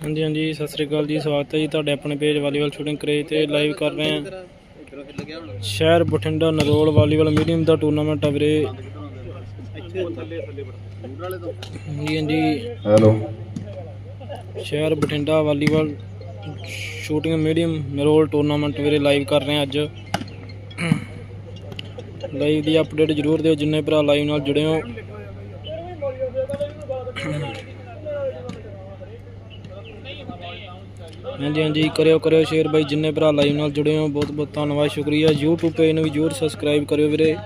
ਹਾਂਜੀ ਹਾਂਜੀ ਸਤਿ ਸ੍ਰੀ ਅਕਾਲ ਜੀ ਸਵਾਗਤ ਹੈ ਜੀ ਤੁਹਾਡੇ ਆਪਣੇ ਪੇਜ ਵਾਲੀਬਾਲ ਸ਼ੂਟਿੰਗ ਕਰੇਜ ਤੇ ਲਾਈਵ ਕਰ ਰਹੇ ਹਾਂ। ਸ਼ਹਿਰ ਬਠਿੰਡਾ ਨਰੋਲ ਵਾਲੀਬਾਲ ਮੀਡੀਅਮ ਦਾ ਟੂਰਨਾਮੈਂਟ ਆ ਵੀਰੇ। ਜੀ ਹਾਂਜੀ। ਹੈਲੋ ਸ਼ਹਿਰ Bathinda volleyball shooting medium Narol tournament ਵੀਰੇ ਲਾਈਵ ਕਰ ਰਹੇ ਹਾਂ ਅੱਜ। ਲਾਈਵ ਦੀ ਅਪਡੇਟ ਜ਼ਰੂਰ ਦਿਓ ਜਿੰਨੇ ਭਰਾ ਲਾਈਵ ਨਾਲ ਜੁੜੇ ਹੋ। ਹਾਂਜੀ ਹਾਂਜੀ, ਕਰਿਓ ਕਰਿਓ ਸ਼ੇਅਰ ਬਾਈ, ਜਿੰਨੇ ਭਰਾ ਲਾਈਵ ਨਾਲ ਜੁੜੇ ਹੋ, ਬਹੁਤ ਬਹੁਤ ਧੰਨਵਾਦ, ਸ਼ੁਕਰੀਆ। YouTube ਪੇਜ ਨੂੰ ਵੀ ਜ਼ਰੂਰ ਸਬਸਕ੍ਰਾਈਬ ਕਰਿਓ ਵੀਰੇ।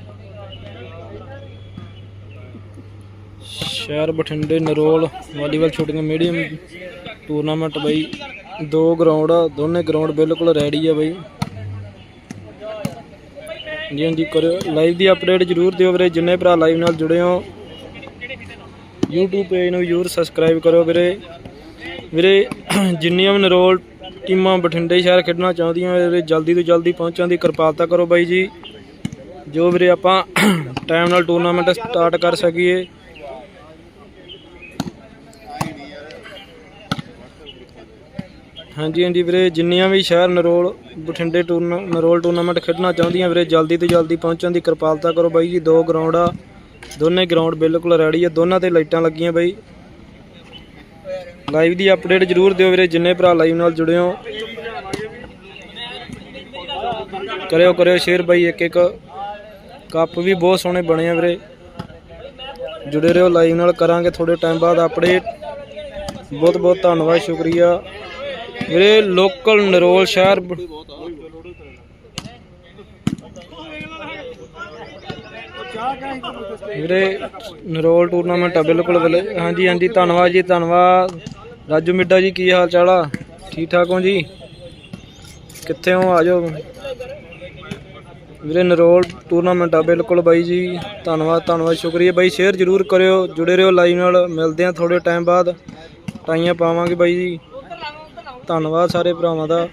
ਸ਼ਹਿਰ ਬਠਿੰਡੇ, Narol, volleyball shooting medium tournament ਬਾਈ। ਦੋ ਗਰਾਊਂਡ ਆ, ਦੋਨੇ ਗਰਾਊਂਡ ਬਿਲਕੁਲ ਰੈਡੀ ਆ ਬਾਈ। ਜੀ ਹਾਂਜੀ, ਕਰਿਓ। ਲਾਈਵ ਦੀ ਅਪਡੇਟ ਜ਼ਰੂਰ ਦਿਓ ਵੀਰੇ, ਜਿੰਨੇ ਭਰਾ ਲਾਈਵ ਨਾਲ ਜੁੜੇ ਹੋ। YouTube ਪੇਜ ਨੂੰ ਜ਼ਰੂਰ ਸਬਸਕ੍ਰਾਈਬ ਕਰੋ ਵੀਰੇ। ਵੀਰੇ, ਜਿੰਨੀਆਂ ਵੀ ਨਰੋਲ ਟੀਮਾਂ ਬਠਿੰਡੇ ਸ਼ਹਿਰ ਖੇਡਣਾ ਚਾਹੁੰਦੀਆਂ, ਵੀਰੇ, ਜਲਦੀ ਤੋਂ ਜਲਦੀ ਪਹੁੰਚਣ ਦੀ ਕਿਰਪਾਲਤਾ ਕਰੋ ਬਾਈ ਜੀ। ਜੋ ਵੀਰੇ ਆਪਾਂ ਟਾਈਮ ਨਾਲ ਟੂਰਨਾਮੈਂਟ ਸਟਾਰਟ ਕਰ ਸਕੀਏ। ਹਾਂਜੀ ਹਾਂਜੀ ਵੀਰੇ, ਜਿੰਨੀਆਂ ਵੀ ਸ਼ਹਿਰ ਨਰੋਲ, ਬਠਿੰਡੇ ਟੂਰਨਾ ਨਰੋਲ ਟੂਰਨਾਮੈਂਟ ਖੇਡਣਾ ਚਾਹੁੰਦੀਆਂ, ਵੀਰੇ, ਜਲਦੀ ਤੋਂ ਜਲਦੀ ਪਹੁੰਚਣ ਦੀ ਕਿਰਪਾਲਤਾ ਕਰੋ ਬਾਈ ਜੀ। ਦੋ ਗਰਾਊਂਡ ਆ, ਦੋਨੇ ਗਰਾਊਂਡ ਬਿਲਕੁਲ ਰੈਡੀ ਆ, ਦੋਨਾਂ ਤੇ ਲਾਈਟਾਂ ਲੱਗੀਆਂ ਬਾਈ। ਲਾਈਵ ਦੀ ਅਪਡੇਟ ਜ਼ਰੂਰ ਦਿਓ ਵੀਰੇ, ਜਿੰਨੇ ਭਰਾ ਲਾਈਵ ਨਾਲ ਜੁੜੇ ਹੋ। ਕਰਿਓ ਕਰਿਓ ਸ਼ੇਅਰ ਬਾਈ, ਇੱਕ ਇੱਕ। ਕੱਪ ਵੀ ਬਹੁਤ ਸੋਹਣੇ ਬਣੇ ਆ ਵੀਰੇ। ਜੁੜੇ ਰਹੋ ਲਾਈਵ ਨਾਲ, ਕਰਾਂਗੇ ਥੋੜੇ ਟਾਈਮ ਬਾਅਦ ਅਪਡੇਟ। ਬਹੁਤ ਬਹੁਤ ਧੰਨਵਾਦ, ਸ਼ੁਕਰੀਆ। ਵੀਰੇ ਲੋਕਲ ਨਰੋਲ ਸ਼ਹਿਰ ਵੀਰੇ, ਨਰੋਲ ਟੂਰਨਾਮੈਂਟ ਆ, ਬਿਲਕੁਲ ਵਿਲੇ- ਹਾਂਜੀ ਹਾਂਜੀ, ਧੰਨਵਾਦ ਜੀ, ਧੰਨਵਾਦ। ਰਾਜੂ ਮਿੱਡਾ ਜੀ, ਕੀ ਹਾਲ ਚਾਲ ਆ? ਠੀਕ ਠਾਕ ਹੋ ਜੀ? ਕਿੱਥੇ ਹੋ? ਆ ਜਾਓ। ਵੀਰੇ, ਨਰੋਲ ਟੂਰਨਾਮੈਂਟ ਆ, ਬਿਲਕੁਲ ਬਾਈ ਜੀ। ਧੰਨਵਾਦ ਧੰਨਵਾਦ, ਸ਼ੁਕਰੀਆ। ਬਾਈ ਸ਼ੇਅਰ ਜ਼ਰੂਰ ਕਰਿਓ, ਜੁੜੇ ਰਹੋ ਲਾਈਵ ਨਾਲ। ਮਿਲਦੇ ਆ ਥੋੜੇ ਟਾਈਮ ਬਾਅਦ। ਟਾਈਆਂ ਪਾਵਾਂਗੇ ਬਾਈ ਜੀ। ਧੰਨਵਾਦ ਸਾਰੇ ਭਰਾਵਾਂ ਦਾ।